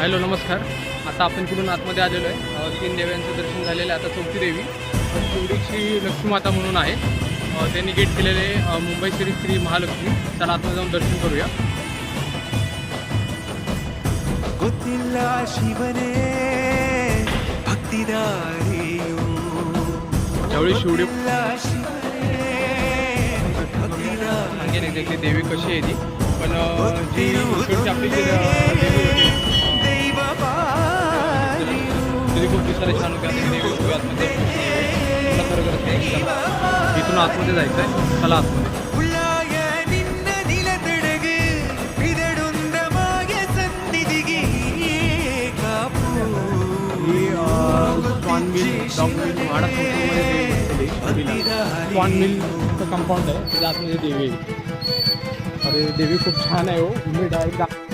Hello नमस्कार आता आपण कुठून आतमध्ये आलेलो आहे अ, तीन देव्यांचं दर्शन झालेलं आहे आता चौथी देवी अ, शिवडीची लक्ष्मीमाता म्हणून आहे अ, त्यांनी गेट केलेले अ, मुंबई श्री श्री महालक्ष्मी चला आतमध्ये जाऊन दर्शन करूया ಗೊತ್ತಿಲ್ಲ ಶಿವನೇ ಭಕ್ತಿದಾರಿಯು ज्यावेळी शिवडी ಗೊತ್ತಿಲ್ಲ ಶಿವನೇ ಭಕ್ತಿದಾರಿ सांगेन एक्झॅक्टली देवी कशी आहे ती पण अ, जी शेवटची आपली जी सातारा तालुक्यामध्ये वेगवेगळी आतमध्ये खरं करत नाही इथून आतमध्ये जायचं आहे चला आतमध्ये. कंपाऊंड आहे. देवी अरे देवी खूप छान आहे हो. मी डायरेक्ट